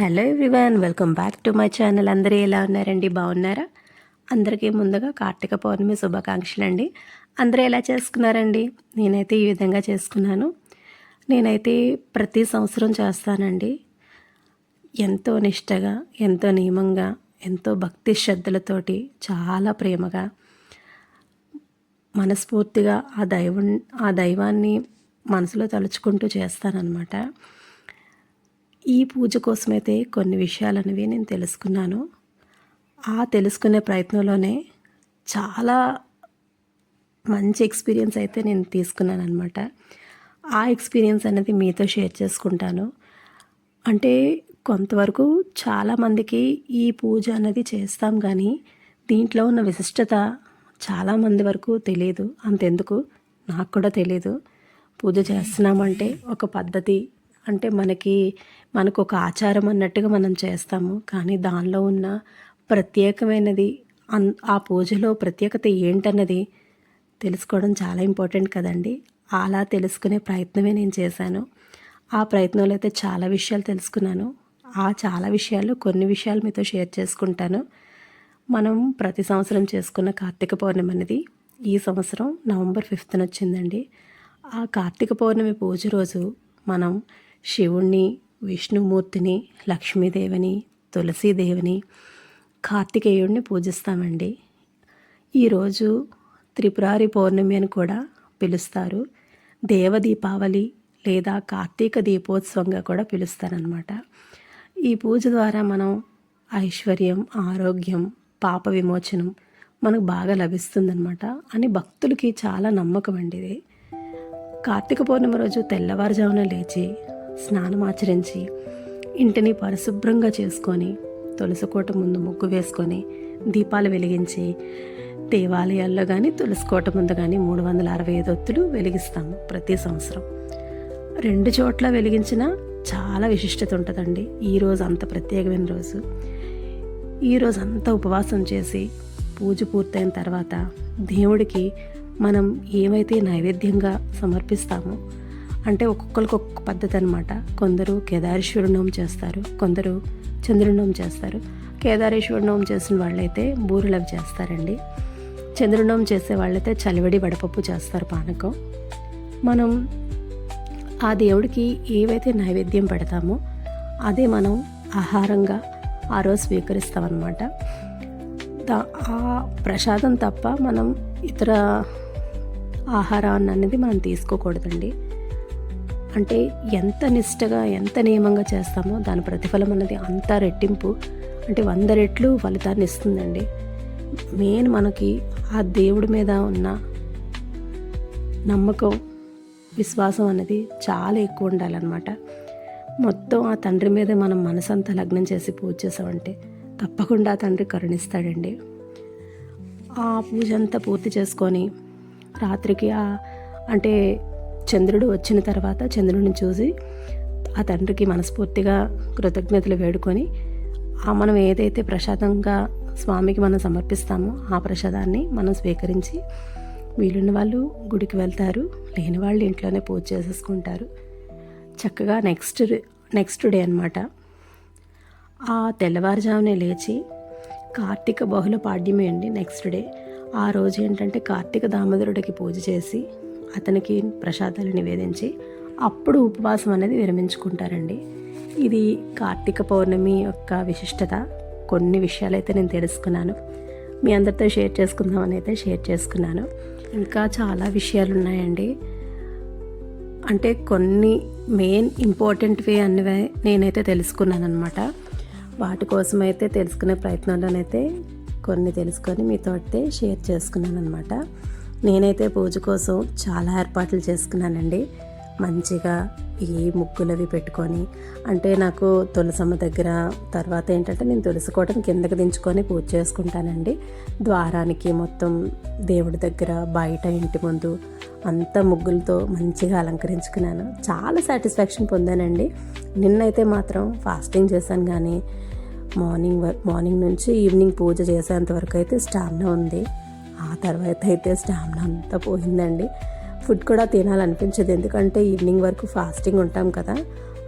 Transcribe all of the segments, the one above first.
Hello everyone welcome back to my channel. అందరూ ఎలా ఉన్నారండి? బాగున్నారా? అందరికీ ముందుగా కార్తీక పౌర్ణమి శుభాకాంక్షలు అండి అందరూ ఎలా చేసుకున్నారండి? నేనైతే ఈ విధంగా చేసుకున్నాను. నేనైతే ప్రతి సంవత్సరం చేస్తానండి. ఎంతో నిష్టగా ఎంతో నియమంగా ఎంతో భక్తి శ్రద్ధలతోటి చాలా ప్రేమగా మనస్ఫూర్తిగా ఆ దైవం ఆ దైవాన్ని మనసులో తలుచుకుంటూ చేస్తానన్నమాట. ఈ పూజ కోసమైతే కొన్ని విషయాలనేవి నేను తెలుసుకున్నాను. ఆ తెలుసుకునే ప్రయత్నంలోనే చాలా మంచి ఎక్స్పీరియన్స్ అయితే నేను తీసుకున్నాను అనమాట ఆ ఎక్స్పీరియన్స్ అనేది మీతో షేర్ చేసుకుంటాను. అంటే కొంతవరకు చాలామందికి ఈ పూజ అనేది చేస్తాం కానీ దీంట్లో ఉన్న విశిష్టత చాలామంది వరకు తెలియదు అంతెందుకు? నాకు కూడా తెలియదు పూజ చేస్తున్నామంటే ఒక పద్ధతి అంటే మనకి మనకు ఒక ఆచారం అన్నట్టుగా మనం చేస్తాము. కానీ దానిలో ఉన్న ప్రత్యేకమైనది అన్ ఆ పూజలో ప్రత్యేకత ఏంటన్నది తెలుసుకోవడం చాలా ఇంపార్టెంట్ కదండి. అలా తెలుసుకునే ప్రయత్నమే నేను చేశాను. ఆ ప్రయత్నంలో అయితే చాలా విషయాలు తెలుసుకున్నాను. ఆ చాలా విషయాలు కొన్ని విషయాలు మీతో షేర్ చేసుకుంటాను. మనం ప్రతి సంవత్సరం చేసుకున్న కార్తీక పౌర్ణమి అనేది ఈ సంవత్సరం నవంబర్ ఫిఫ్త్న వచ్చిందండి. ఆ కార్తీక పౌర్ణమి పూజ రోజు మనం శివుణ్ణి విష్ణుమూర్తిని లక్ష్మీదేవిని తులసీదేవిని కార్తికేయుడిని పూజిస్తామండి. ఈరోజు త్రిపురారి పౌర్ణమి అని కూడా పిలుస్తారు. దేవ దీపావళి లేదా కార్తీక దీపోత్సవంగా కూడా పిలుస్తారనమాట ఈ పూజ ద్వారా మనం ఐశ్వర్యం ఆరోగ్యం పాప విమోచనం మనకు బాగా లభిస్తుందనమాట అని భక్తులకి చాలా నమ్మకం అండి ఇది. కార్తీక పౌర్ణమి రోజు తెల్లవారుజామున లేచి స్నానం ఆచరించి ఇంటిని పరిశుభ్రంగా చేసుకొని తులసికోట ముందు ముగ్గు వేసుకొని దీపాలు వెలిగించి దేవాలయాల్లో కానీ తులసికోట ముందు కానీ మూడు వందల అరవై ఐదు ఒత్తులు వెలిగిస్తాము ప్రతి సంవత్సరం. రెండు చోట్ల వెలిగించిన చాలా విశిష్టత ఉంటుందండి. ఈరోజు అంత ప్రత్యేకమైన రోజు. ఈరోజు అంతా ఉపవాసం చేసి పూజ పూర్తయిన తర్వాత దేవుడికి మనం ఏమైతే నైవేద్యంగా సమర్పిస్తామో అంటే ఒక్కొక్కరికి ఒక్కొక్క పద్ధతి అనమాట కొందరు కేదారేశ్వర నోము చేస్తారు కొందరు చంద్రుడి నోము చేస్తారు. కేదారేశ్వర నోము చేసిన వాళ్ళైతే బూరెలవి చేస్తారండి. చంద్రుడి చేసే వాళ్ళైతే చలివడి వడపప్పు చేస్తారు పానకం. మనం ఆ దేవుడికి ఏవైతే నైవేద్యం పెడతామో అదే మనం ఆహారంగా ఆ రోజు స్వీకరిస్తామన్నమాట. ఆ ప్రసాదం తప్ప మనం ఇతర ఆహారాన్ని అనేది మనం తీసుకోకూడదండి. అంటే ఎంత నిష్టగా ఎంత నియమంగా చేస్తామో దాని ప్రతిఫలం అన్నది అంత రెట్టింపు. అంటే వంద రెట్లు ఫలితాన్ని ఇస్తుందండి. మెయిన్ మనకి ఆ దేవుడి మీద ఉన్న నమ్మకం విశ్వాసం అనేది చాలా ఎక్కువ ఉండాలన్నమాట. మొత్తం ఆ తండ్రి మీద మనం మనసంతా లగ్నం చేసి పూజ చేసామంటే తప్పకుండా తండ్రి కరుణిస్తాడండి. ఆ పూజ అంతా పూర్తి చేసుకొని రాత్రికి ఆ అంటే చంద్రుడు వచ్చిన తర్వాత చంద్రుడిని చూసి ఆ తండ్రికి మనస్ఫూర్తిగా కృతజ్ఞతలు వేడుకొని ఆ మనం ఏదైతే ప్రసాదంగా స్వామికి మనం సమర్పిస్తామో ఆ ప్రసాదాన్ని మనం స్వీకరించి వీలున్న వాళ్ళు గుడికి వెళ్తారు లేని వాళ్ళు ఇంట్లోనే పూజ చేసేసుకుంటారు. చక్కగా నెక్స్ట్ నెక్స్ట్ డే అనమాట ఆ తెల్లవారుజామునే లేచి కార్తీక బహుళ పాడ్యమే అండి నెక్స్ట్ డే. ఆ రోజు ఏంటంటే కార్తీక దామోదరుడికి పూజ చేసి అతనికి ప్రసాదాలు నివేదించి అప్పుడు ఉపవాసం అనేది విరమించుకుంటారండి. ఇది కార్తీక పౌర్ణమి యొక్క విశిష్టత. కొన్ని విషయాలైతే నేను తెలుసుకున్నాను. మీ అందరితో షేర్ చేసుకుందామని అయితే షేర్ చేసుకున్నాను. ఇంకా చాలా విషయాలు ఉన్నాయండి. అంటే కొన్ని మెయిన్ ఇంపార్టెంట్వి అన్నవే నేనైతే తెలుసుకున్నాను అనమాట వాటి కోసం అయితే తెలుసుకునే ప్రయత్నంలోనైతే కొన్ని తెలుసుకొని మీతో అయితే షేర్ చేసుకున్నాను అనమాట నేనైతే పూజ కోసం చాలా ఏర్పాట్లు చేసుకున్నానండి. మంచిగా ఈ ముగ్గులవి పెట్టుకొని అంటే నాకు తులసమ్మ దగ్గర తర్వాత ఏంటంటే నేను తులసికోవటం కిందకి దించుకొని పూజ చేసుకుంటానండి. ద్వారానికి మొత్తం దేవుడి దగ్గర బయట ఇంటి ముందు అంతా ముగ్గులతో మంచిగా అలంకరించుకున్నాను. చాలా సాటిస్ఫాక్షన్ పొందానండి. నిన్నైతే మాత్రం ఫాస్టింగ్ చేశాను కానీ మార్నింగ్ మార్నింగ్ నుంచి ఈవినింగ్ పూజ చేసేంత వరకు అయితే స్టామినా ఉంది. ఆ తర్వాత అయితే స్టామినా అంతా పోయిందండి. ఫుడ్ కూడా తినాలనిపించదు. ఎందుకంటే ఈవినింగ్ వరకు ఫాస్టింగ్ ఉంటాం కదా.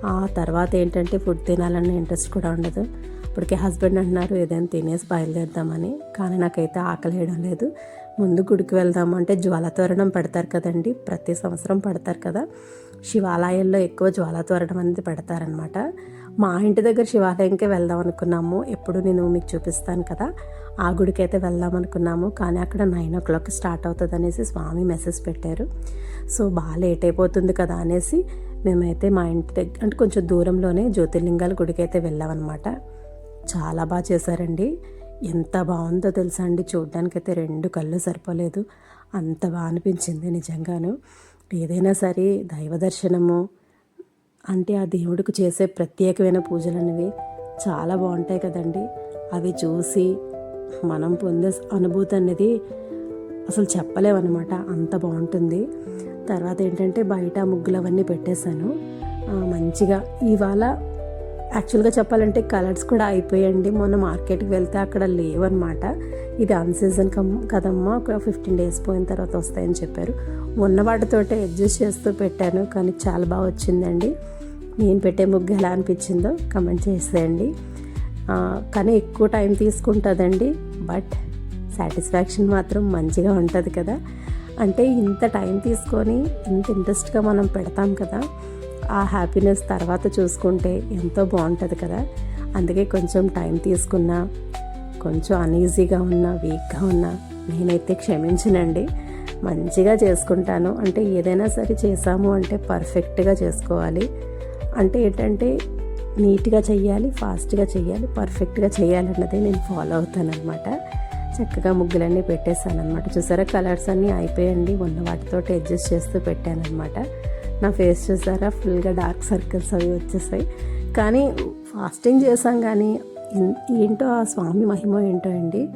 ఆ తర్వాత ఏంటంటే ఫుడ్ తినాలన్న ఇంట్రెస్ట్ కూడా ఉండదు. ఇప్పటికే హస్బెండ్ అంటున్నారు ఏదైనా తినేసి బయలుదేరుదామని. కానీ నాకైతే ఆకలి వేయడం లేదు. ముందు గుడికి వెళ్దాము అంటే జ్వాలతోరణం పెడతారు కదండి. ప్రతి సంవత్సరం పెడతారు కదా. శివాలయాల్లో ఎక్కువ జ్వాలతోరణం అనేది పెడతారనమాట మా ఇంటి దగ్గర శివాలయంకే వెళ్దాం అనుకున్నాము. ఎప్పుడు నేను మీకు చూపిస్తాను కదా. ఆ గుడికైతే వెళ్దాం అనుకున్నాము. కానీ అక్కడ నైన్ ఓ క్లాక్ స్టార్ట్ అవుతుంది అనేసి స్వామి మెసేజ్ పెట్టారు. సో బాగా లేట్ అయిపోతుంది కదా అనేసి మేమైతే మా ఇంటి దగ్గర అంటే కొంచెం దూరంలోనే జ్యోతిర్లింగాల గుడికైతే వెళ్ళామన్నమాట. చాలా బాగా చేశారండి. ఎంత బాగుందో తెలుసా అండి. చూడ్డానికైతే రెండు కళ్ళు సరిపోలేదు. అంత బాగా అనిపించింది నిజంగాను. ఏదైనా సరే దైవ దర్శనము అంటే ఆ దేవుడికి చేసే ప్రత్యేకమైన పూజలు అనేవి చాలా బాగుంటాయి కదండి. అవి చూసి మనం పొందే అనుభూతి అనేది అసలు చెప్పలేమన్నమాట. అంత బాగుంటుంది. తర్వాత ఏంటంటే బయట ముగ్గులు అవన్నీ పెట్టేశాను మంచిగా ఇవాళ యాక్చువల్గా చెప్పాలంటే కలర్స్ కూడా అయిపోయాయండి. మొన్న మార్కెట్కి వెళ్తే అక్కడ లేవన్నమాట. ఇది అన్సీజన్ కమ్ కదమ్మా. ఒక ఫిఫ్టీన్ డేస్ పోయిన తర్వాత వస్తాయని చెప్పారు. ఉన్న వాటితోటే అడ్జస్ట్ చేస్తూ పెట్టాను కానీ చాలా బాగా వచ్చిందండి. నేను పెట్టే ముగ్గు ఎలా అనిపించిందో కమెంట్ చేసేయండి. కానీ ఎక్కువ టైం తీసుకుంటుందండి. బట్ సాటిస్ఫాక్షన్ మాత్రం మంచిగా ఉంటుంది కదా. అంటే ఇంత టైం తీసుకొని ఇంత ఇంట్రెస్ట్గా మనం పెడతాం కదా. ఆ హ్యాపీనెస్ తర్వాత చూసుకుంటే ఎంతో బాగుంటుంది కదా. అందుకే కొంచెం టైం తీసుకున్నా కొంచెం అన్ఈజీగా ఉన్నా వీక్గా ఉన్నా నేనైతే క్షమించనండి. మంచిగా చేసుకుంటాను. అంటే ఏదైనా సరే చేసాము అంటే పర్ఫెక్ట్గా చేసుకోవాలి. అంటే ఏంటంటే నీట్గా చెయ్యాలి ఫాస్ట్గా చెయ్యాలి పర్ఫెక్ట్గా చేయాలన్నది నేను ఫాలో అవుతానన్నమాట. చక్కగా ముగ్గులన్నీ పెట్టేశాను అనమాట చూసారా? కలర్స్ అన్నీ అయిపోయండి ఉన్న వాటితో అడ్జస్ట్ చేస్తూ పెట్టానన్నమాట. నా ఫేస్ చూసారా? ఫుల్గా డార్క్ సర్కిల్స్ అవి వచ్చేసాయి. కానీ ఫాస్టింగ్ చేసాం కానీ ఏంటో ఆ స్వామి మహిమ ఏంటో అండి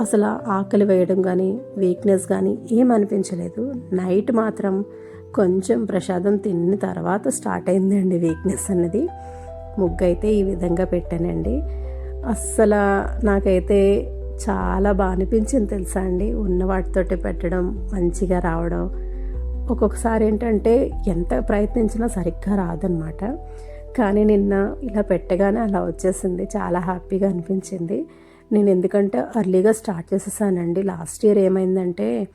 అసలు ఆకలి వేయడం కానీ వీక్నెస్ కానీ ఏమనిపించలేదు నైట్ మాత్రం కొంచెం ప్రసాదం తిన్న తర్వాత స్టార్ట్ అయిందండి వీక్నెస్ అన్నది. ముగ్గు అయితే ఈ విధంగా పెట్టానండి. అస్సలు నాకైతే చాలా బాగా అనిపించింది తెలుసా అండి. ఉన్న వాటితోటి పెట్టడం మంచిగా రావడం ఒక్కొక్కసారి ఏంటంటే ఎంత ప్రయత్నించినా సరిగ్గా రాదనమాట కానీ నిన్న ఇలా పెట్టగానే అలా వచ్చేసింది. చాలా హ్యాపీగా అనిపించింది. నేను ఎందుకంటే అర్లీగా స్టార్ట్ చేసేసానండి. లాస్ట్ ఇయర్ ఏమైందంటే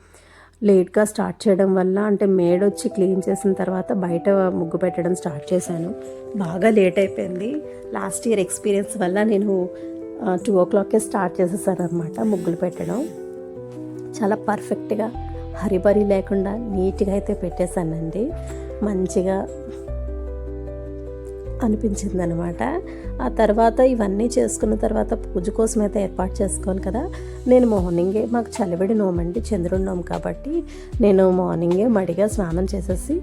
లేట్గా స్టార్ట్ చేయడం వల్ల అంటే మేడ్ వచ్చి క్లీన్ చేసిన తర్వాత బయట ముగ్గు పెట్టడం స్టార్ట్ చేశాను. బాగా లేట్ అయిపోయింది. లాస్ట్ ఇయర్ ఎక్స్పీరియన్స్ వల్ల నేను టూ ఓ క్లాక్కే స్టార్ట్ చేసేసాను అనమాట ముగ్గులు పెట్టడం. చాలా పర్ఫెక్ట్గా హరిబరి లేకుండా నీట్గా అయితే పెట్టేశానండి. మంచిగా అనిపించింది అనమాట ఆ తర్వాత ఇవన్నీ చేసుకున్న తర్వాత పూజ కోసం అయితే ఏర్పాటు చేసుకోవాలి కదా. నేను మార్నింగే మాకు చలివిడి నోమండి చంద్రుడి నోము కాబట్టి నేను మార్నింగే మడిగా స్నానం చేసేసి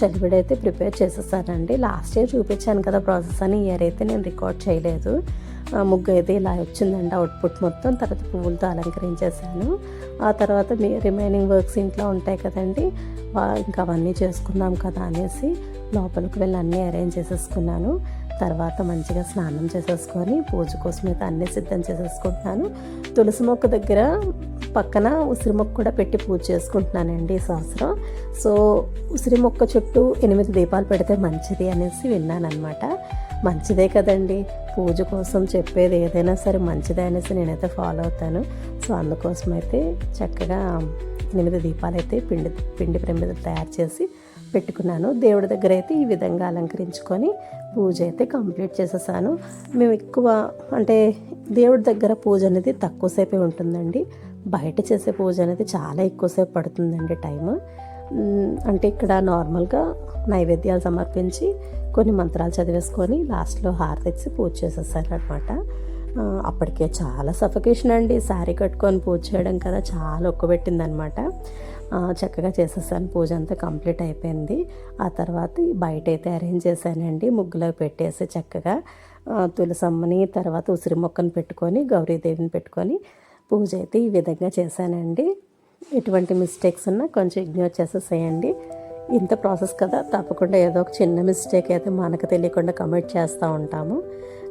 చలివిడి అయితే ప్రిపేర్ చేసేసానండి. లాస్ట్ ఇయర్ చూపించాను కదా ప్రాసెస్ అని ఇయర్ అయితే నేను రికార్డ్ చేయలేదు. ముగ్గు అయితే ఇలా వచ్చిందండి అవుట్పుట్ మొత్తం. తర్వాత పువ్వులతో అలంకరించేసాను ఆ తర్వాత మీ రిమైనింగ్ వర్క్స్ ఇంట్లో ఉంటాయి కదండి ఇంకా అవన్నీ చేసుకుందాం కదా అనేసి లోపలికి వెళ్ళి అన్నీ అరేంజ్ చేసేసుకున్నాను. తర్వాత మంచిగా స్నానం చేసేసుకొని పూజ కోసం అయితే అన్నీ సిద్ధం చేసేసుకుంటున్నాను. తులసి మొక్క దగ్గర పక్కన ఉసిరి మొక్క కూడా పెట్టి పూజ చేసుకుంటున్నానండి ఈ సంవత్సరం. సో ఉసిరి మొక్క చుట్టూ ఎనిమిది దీపాలు పెడితే మంచిది అనేసి విన్నానమాట మంచిదే కదండి. పూజ కోసం చెప్పేది ఏదైనా సరే మంచిదే అనేసి నేనైతే ఫాలో అవుతాను. సో అందుకోసం అయితే చక్కగా ఎనిమిది దీపాలు అయితే పిండి పిండి ప్రమిదలు తయారు చేసి పెట్టుకున్నాను. దేవుడి దగ్గర అయితే ఈ విధంగా అలంకరించుకొని పూజ అయితే కంప్లీట్ చేసేసాను. మేము ఎక్కువ అంటే దేవుడి దగ్గర పూజ అనేది తక్కువసేపే ఉంటుందండి. బయట చేసే పూజ అనేది చాలా ఎక్కువసేపు పడుతుందండి టైం అంటే ఇక్కడ నార్మల్గా నైవేద్యాలు సమర్పించి కొన్ని మంత్రాలు చదివేసుకొని లాస్ట్లో హారతిచ్చి పూజ చేసేసారనమాట అప్పటికే చాలా సఫకేషన్ అండి. శారీ కట్టుకొని పూజ చేయడం కదా చాలా ఒక్కబెట్టింది అనమాట చక్కగా చేసేసాను. పూజ అంతా కంప్లీట్ అయిపోయింది. ఆ తర్వాత బయట అయితే అరేంజ్ చేశానండి. ముగ్గులో పెట్టేసి చక్కగా తులసమ్మని తర్వాత ఉసిరి మొక్కను పెట్టుకొని గౌరీదేవిని పెట్టుకొని పూజ అయితే ఈ విధంగా చేశానండి. ఎటువంటి మిస్టేక్స్ ఉన్నా కొంచెం ఇగ్నోర్ చేసేసేయండి. ఇంత ప్రాసెస్ కదా తప్పకుండా ఏదో ఒక చిన్న మిస్టేక్ అయితే మనకు తెలియకుండా కమిట్ చేస్తూ ఉంటాము.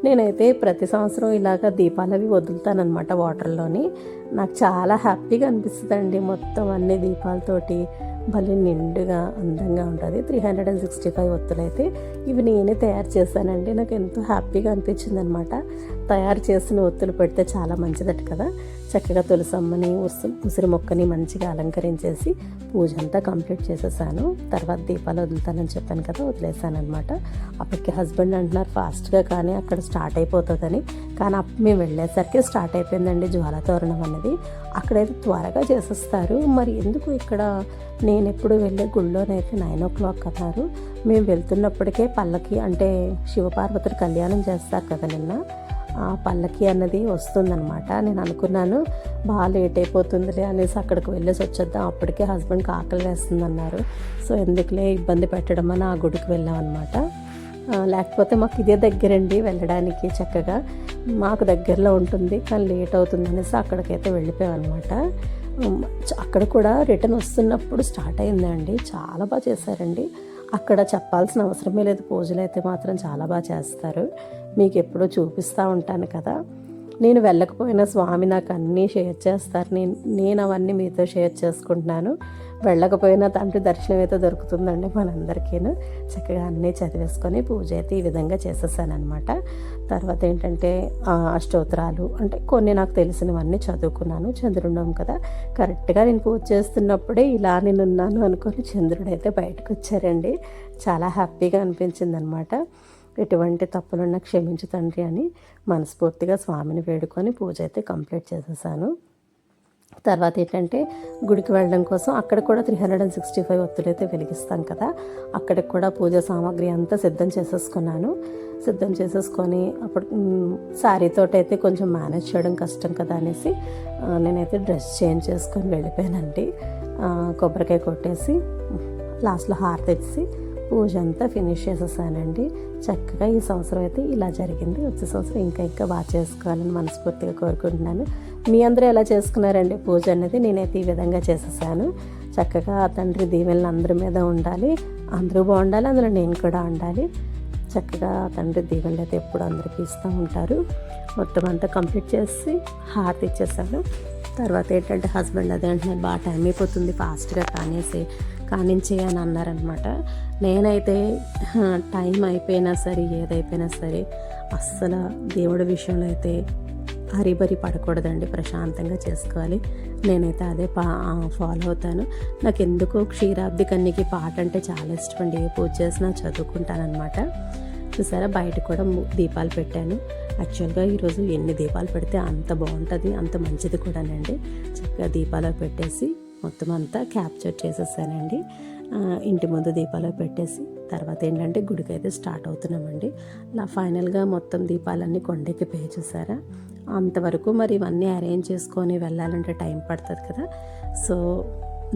నేనైతే ప్రతి సంవత్సరం ఇలాగ దీపాలు అవి వదులుతానమాట వాటర్లోని. నాకు చాలా హ్యాపీగా అనిపిస్తుందండి మొత్తం అన్ని దీపాలతోటి. భలే నిండుగా అందంగా ఉంటుంది. Three hundred and sixty five ఒత్తులు అయితే ఇవి నేనే తయారు చేశానండి. నాకు ఎంతో హ్యాపీగా అనిపించింది అనమాట తయారు చేసిన ఒత్తులు పెడితే చాలా మంచిదట కదా. చక్కగా తులసమ్మని ఉసి ఉసిరి మొక్కని మంచిగా అలంకరించేసి పూజ అంతా కంప్లీట్ చేసేసాను. తర్వాత దీపాలు వదులుతానని చెప్పాను కదా వదిలేసాను అనమాట అప్పటికి హస్బెండ్ అంటున్నారు ఫాస్ట్గా కానీ అక్కడ స్టార్ట్ అయిపోతుందని. కానీ అప్పుడు మేము వెళ్ళేసరికి స్టార్ట్ అయిపోయిందండి జ్వాలతోరణం అనేది అక్కడైతే త్వరగా చేసేస్తారు. మరి ఎందుకు ఇక్కడ? నేను ఎప్పుడు వెళ్ళే గుళ్ళోనైతే నైన్ ఓ క్లాక్ అన్నారు. మేము వెళ్తున్నప్పటికే పల్లకి అంటే శివపార్వతులు కళ్యాణం చేస్తారు కదా నిన్న. పల్లకి అన్నది వస్తుందన్నమాట. నేను అనుకున్నాను బాగా లేట్ అయిపోతుందిలే అనేసి అక్కడికి వెళ్ళేసి వచ్చేద్దాం. అప్పటికే హస్బెండ్కి ఆకలి వేస్తుంది అన్నారు సో ఎందుకులే ఇబ్బంది పెట్టడం అని ఆ గుడికి వెళ్ళాం అనమాట లేకపోతే మాకు ఇదే దగ్గరండి వెళ్ళడానికి చక్కగా. మాకు దగ్గరలో ఉంటుంది కానీ లేట్ అవుతుంది అనేసి అక్కడికైతే వెళ్ళిపోయాం అనమాట అక్కడ కూడా రిటర్న్ వస్తున్నప్పుడు స్టార్ట్ అయిందండి. చాలా బాగా చేశారండి. అక్కడ చెప్పాల్సిన అవసరమే లేదు. పూజలు అయితే మాత్రం చాలా బాగా చేస్తారు. మీకు ఎప్పుడో చూపిస్తూ ఉంటాను కదా. నేను వెళ్ళకపోయినా స్వామి నాకు అన్నీ షేర్ చేస్తారు. నేను నేను అవన్నీ మీతో షేర్ చేసుకుంటున్నాను. వెళ్ళకపోయినా తండ్రి దర్శనం అయితే దొరుకుతుందండి మనందరికీ చక్కగా అన్నీ చదివేసుకొని పూజ అయితే ఈ విధంగా చేసేసానమాట తర్వాత ఏంటంటే అష్టోత్తరాలు అంటే కొన్ని నాకు తెలిసినవన్నీ చదువుకున్నాను. చంద్రుండం కదా. కరెక్ట్గా నేను పూజ చేస్తున్నప్పుడే ఇలా నేను ఉన్నాను అనుకొని చంద్రుడు అయితే బయటకు వచ్చారండి చాలా హ్యాపీగా అనిపించింది అనమాట ఎటువంటి తప్పులున్నా క్షమించు తండ్రి అని మనస్ఫూర్తిగా స్వామిని వేడుకొని పూజ అయితే కంప్లీట్ చేసేసాను. తర్వాత ఏంటంటే గుడికి వెళ్ళడం కోసం అక్కడ కూడా three hundred and sixty five ఒత్తులైతే వెలిగిస్తాం కదా. అక్కడికి కూడా పూజ సామాగ్రి అంతా సిద్ధం చేసేసుకున్నాను. సిద్ధం చేసేసుకొని అప్పుడు శారీతో అయితే కొంచెం మేనేజ్ చేయడం కష్టం కదా అనేసి నేనైతే డ్రెస్ చేంజ్ చేసుకొని వెళ్ళిపోయానండి. కొబ్బరికాయ కొట్టేసి లాస్ట్లో హార్ తెచ్చి పూజ అంతా ఫినిష్ చేసేసానండి. చక్కగా ఈ సంవత్సరం అయితే ఇలా జరిగింది. వచ్చే సంవత్సరం ఇంకా ఇంకా బాగా చేసుకోవాలని మనస్ఫూర్తిగా కోరుకుంటున్నాను. మీ అందరూ ఎలా చేసుకున్నారండి పూజ అనేది? నేనైతే ఈ విధంగా చేసేసాను. చక్కగా తండ్రి దీవెనలు అందరి మీద ఉండాలి. అందరూ బాగుండాలి. అందులో నేను కూడా ఉండాలి. చక్కగా తండ్రి దీవెనలు అయితే ఎప్పుడు అందరికీ ఇస్తూ ఉంటారు. మొత్తం అంతా కంప్లీట్ చేసి హార్ట్ ఇచ్చేసాను. తర్వాత ఏంటంటే హస్బెండ్ అదే అంటున్నారు బాగా టైం అయిపోతుంది ఫాస్ట్గా కానేసి కానించి అని అన్నారనమాట నేనైతే టైం అయిపోయినా సరే ఏదైపోయినా సరే అస్సలు దేవుడి విషయంలో అయితే హరిబరి పడకూడదండి ప్రశాంతంగా చేసుకోవాలి. నేనైతే అదే పా ఫాలో అవుతాను. నాకు ఎందుకో క్షీరాబ్ది కన్నికి పాట అంటే చాలా ఇష్టం అండి. ఏ పూజ చేసినా చదువుకుంటానమాట చూసారా బయట కూడా దీపాలు పెట్టాను. యాక్చువల్గా ఈరోజు ఎన్ని దీపాలు పెడితే అంత బాగుంటుంది అంత మంచిది కూడానండి. చక్కగా దీపాలు పెట్టేసి మొత్తం అంతా క్యాప్చర్ చేసేసానండి. ఇంటి ముందు దీపాలు పెట్టేసి తర్వాత ఏంటంటే గుడికి అయితే స్టార్ట్ అవుతున్నామండి. నా ఫైనల్గా మొత్తం దీపాలన్నీ కొండకి పే చూసారా? అంతవరకు మరి ఇవన్నీ అరేంజ్ చేసుకొని వెళ్ళాలంటే టైం పడుతుంది కదా. సో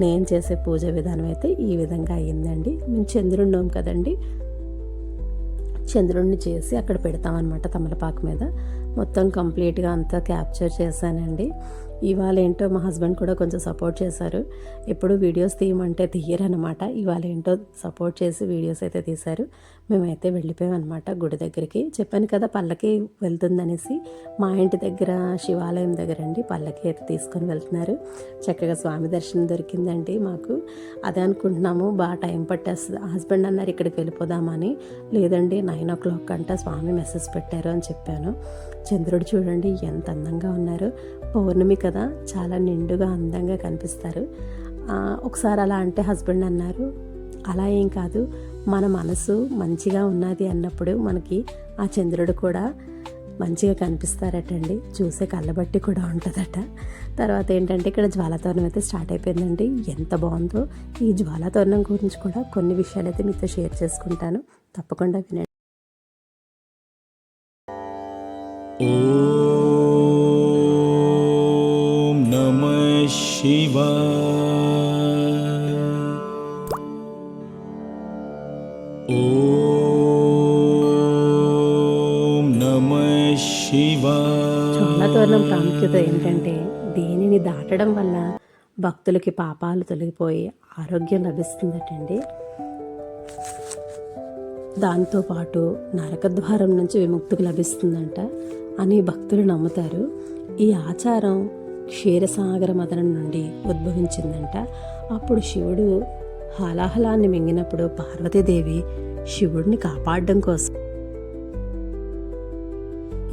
నేను చేసే పూజ విధానం అయితే ఈ విధంగా అయ్యిందండి. మేము చంద్రుండం కదండి చంద్రుడిని చేసి అక్కడ పెడతామన్నమాట తమలపాకు మీద. మొత్తం కంప్లీట్గా అంతా క్యాప్చర్ చేశానండి. ఇవాళ ఏంటో మా హస్బెండ్ కూడా కొంచెం సపోర్ట్ చేశారు. ఎప్పుడు వీడియోస్ తీయమంటే తీయరనమాట ఇవాళ ఏంటో సపోర్ట్ చేసి వీడియోస్ అయితే తీశారు. మేమైతే వెళ్ళిపోయాం అనమాట గుడి దగ్గరికి. చెప్పాను కదా పల్లకి వెళ్తుందనేసి మా ఇంటి దగ్గర శివాలయం దగ్గర అండి పల్లకి అయితే తీసుకొని వెళ్తున్నారు. చక్కగా స్వామి దర్శనం దొరికిందండి మాకు. అదే అనుకుంటున్నాము బాగా టైం పట్టేస్తుంది. హస్బెండ్ అన్నారు ఇక్కడికి వెళ్ళిపోదామని. లేదండి నైన్ ఓ క్లాక్ అంట స్వామి మెసేజ్ పెట్టారు అని చెప్పాను. చంద్రుడు చూడండి ఎంత అందంగా ఉన్నారు. పౌర్ణమి కదా చాలా నిండుగా అందంగా కనిపిస్తారు. ఒకసారి అలా అంటే హస్బెండ్ అన్నారు. అలా ఏం కాదు. మన మనసు మంచిగా ఉన్నది అన్నప్పుడు మనకి ఆ చంద్రుడు కూడా మంచిగా కనిపిస్తారటండి. చూసే కళ్ళబట్టి కూడా ఉంటుందట. తర్వాత ఏంటంటే ఇక్కడ జ్వాలతోరణం అయితే స్టార్ట్ అయిపోయిందండి. ఎంత బాగుందో ఈ జ్వాలతోరణం గురించి కూడా కొన్ని విషయాలు అయితే మీతో షేర్ చేసుకుంటాను. తప్పకుండా వినండి. చోళతోరణం ఏంటంటే దేనిని దాటడం వల్ల భక్తులకి పాపాలు తొలగిపోయి ఆరోగ్యం లభిస్తుందటండి. దాంతోపాటు నరకద్వారం నుంచి విముక్తికి లభిస్తుందంట అని భక్తులు నమ్ముతారు. ఈ ఆచారం క్షీరసాగర మదనం నుండి ఉద్భవించిందంట. అప్పుడు శివుడు హలాహలాన్ని మింగినప్పుడు పార్వతీదేవి శివుడిని కాపాడడం కోసం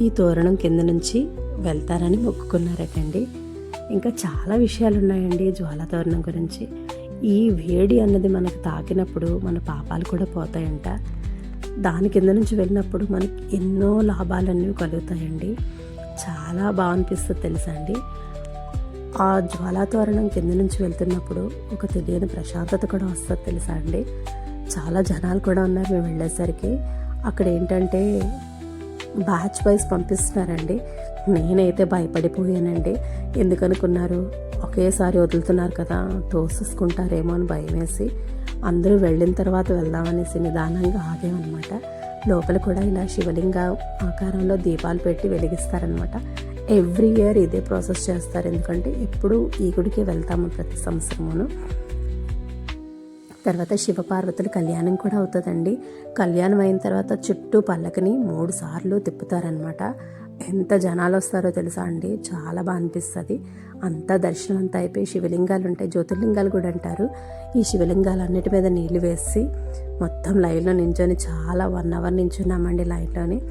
ఈ తోరణం కింద నుంచి వెళ్తారని మొక్కుకున్నారటండి. ఇంకా చాలా విషయాలు ఉన్నాయండి జ్వాలాతోరణం గురించి. ఈ వేడి అన్నది మనకు తాకినప్పుడు మన పాపాలు కూడా పోతాయంట. దాని కింద నుంచి వెళ్ళినప్పుడు మనకి ఎన్నో లాభాలన్నీ కలుగుతాయండి. చాలా బాగా అనిపిస్తుంది తెలుసా అండి? ఆ జ్వాలాతోరణం కింద నుంచి వెళ్తున్నప్పుడు ఒక తెలియని ప్రశాంతత కూడా వస్తుంది తెలుసా అండి? చాలా జనాలు కూడా ఉన్నారు మేము వెళ్ళేసరికి. అక్కడ ఏంటంటే బ్యాచ్ వైజ్ పంపిస్తున్నారండి. నేనైతే భయపడిపోయానండి. ఎందుకనుకున్నారు? ఒకేసారి వదులుతున్నారు కదా తోసేసుకుంటారేమో అని భయం వేసి అందరూ వెళ్ళిన తర్వాత వెళ్దామనేసి నిదానంగా ఆగామన్నమాట. లోపల కూడా ఇలా శివలింగ ఆకారంలో దీపాలు పెట్టి వెలిగిస్తారనమాట ఎవ్రీ ఇయర్ ఇదే ప్రాసెస్ చేస్తారు. ఎందుకంటే ఎప్పుడు ఈ గుడికి వెళ్తాము ప్రతి సంవత్సరమును. తర్వాత శివపార్వతుల కళ్యాణం కూడా అవుతుందండి. కళ్యాణం అయిన తర్వాత చుట్టూ పల్లకిని మూడు సార్లు తిప్పుతారనమాట ఎంత జనాలు వస్తారో తెలుసా అండి? చాలా బాగా అనిపిస్తుంది. అంతా దర్శనం అంతా అయిపోయి శివలింగాలు ఉంటాయి. జ్యోతిర్లింగాలు కూడా అంటారు. ఈ శివలింగాలు అన్నిటి మీద నీళ్ళు వేసి మొత్తం లైన్లో నించొని చాలా వన్ అవర్ నించున్నామండి లైన్లోని.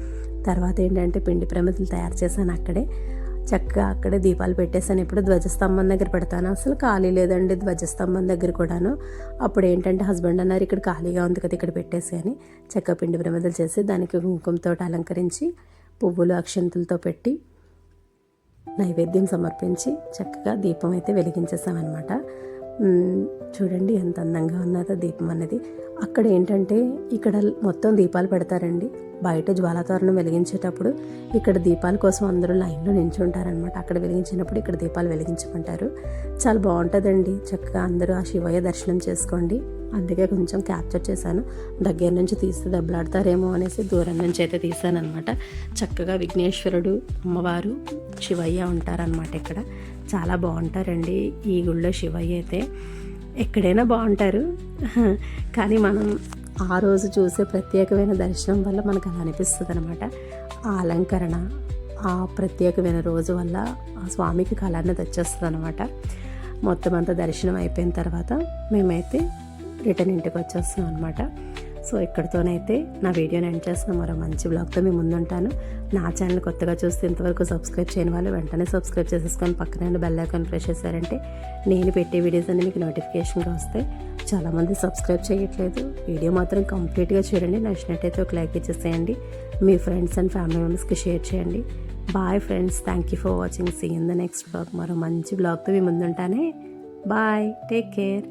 తర్వాత ఏంటంటే పిండి ప్రమితులు తయారు చేశాను అక్కడే. చక్కగా అక్కడే దీపాలు పెట్టేసాను ఇప్పుడు ధ్వజస్తంభం దగ్గర పెడతాను. అసలు ఖాళీ లేదండి ధ్వజస్తంభం దగ్గర కూడాను. అప్పుడు ఏంటంటే హస్బెండ్ అన్నారు ఇక్కడ ఖాళీగా ఉంది కదా ఇక్కడ పెట్టేసి అని చక్కగా పిండి ప్రమిదలు చేసి దానికి కుంకుమతో అలంకరించి పువ్వులు అక్షంతులతో పెట్టి నైవేద్యం సమర్పించి చక్కగా దీపం అయితే వెలిగించేసామన్నమాట చూడండి ఎంత అందంగా ఉన్నదో దీపం అనేది అక్కడ ఏంటంటే ఇక్కడ మొత్తం దీపాలు పెడతారండి. బయట జ్వాలాతోరణం వెలిగించేటప్పుడు ఇక్కడ దీపాల కోసం అందరూ లైన్లో నించుంటారనమాట అక్కడ వెలిగించినప్పుడు ఇక్కడ దీపాలు వెలిగించమంటారు. చాలా బాగుంటుందండి. చక్కగా అందరూ ఆ శివయ్య దర్శనం చేసుకోండి. అందుకే కొంచెం క్యాప్చర్ చేశాను. దగ్గర నుంచి తీస్తే దెబ్బలాడతారేమో అనేసి దూరం నుంచి అయితే తీశానమాట అనమాట చక్కగా విఘ్నేశ్వరుడు అమ్మవారు శివయ్య ఉంటారనమాట ఇక్కడ. చాలా బాగుంటారండి ఈ గుళ్ళో శివయ్య అయితే. ఎక్కడైనా బాగుంటారు. కానీ మనం ఆ రోజు చూసే ప్రత్యేకమైన దర్శనం వల్ల మనకు అలా అనిపిస్తుంది అనమాట ఆ అలంకరణ ఆ ప్రత్యేకమైన రోజు వల్ల ఆ స్వామికి కళ అన్నది వచ్చేస్తుంది అనమాట మొత్తం అంతా దర్శనం అయిపోయిన తర్వాత మేమైతే రిటర్న్ ఇంటికి వచ్చేస్తున్నాం అనమాట సో ఇక్కడితోనైతే నా వీడియోని ఎండ్ చేస్తున్న మరో మంచి బ్లాగ్తో మీ ముందుంటాను. నా ఛానల్ కొత్తగా చూస్తే ఇంతవరకు సబ్స్క్రైబ్ చేయని వాళ్ళు వెంటనే సబ్స్క్రైబ్ చేసేసుకొని పక్కన బెల్ ఐకాన్ ప్రెస్ చేశారంటే నేను పెట్టే వీడియోస్ అన్ని మీకు నోటిఫికేషన్గా వస్తాయి. చాలామంది సబ్స్క్రైబ్ చేయట్లేదు. వీడియో మాత్రం కంప్లీట్గా చూడండి. నచ్చినట్టయితే ఒక లైక్ ఇచ్చేసేయండి. మీ ఫ్రెండ్స్ అండ్ ఫ్యామిలీ మెంబర్స్కి షేర్ చేయండి. Bye friends thank you for watching see in the next vlog మరో మంచి బ్లాగ్తో మీ ముందుంటానే. Bye take care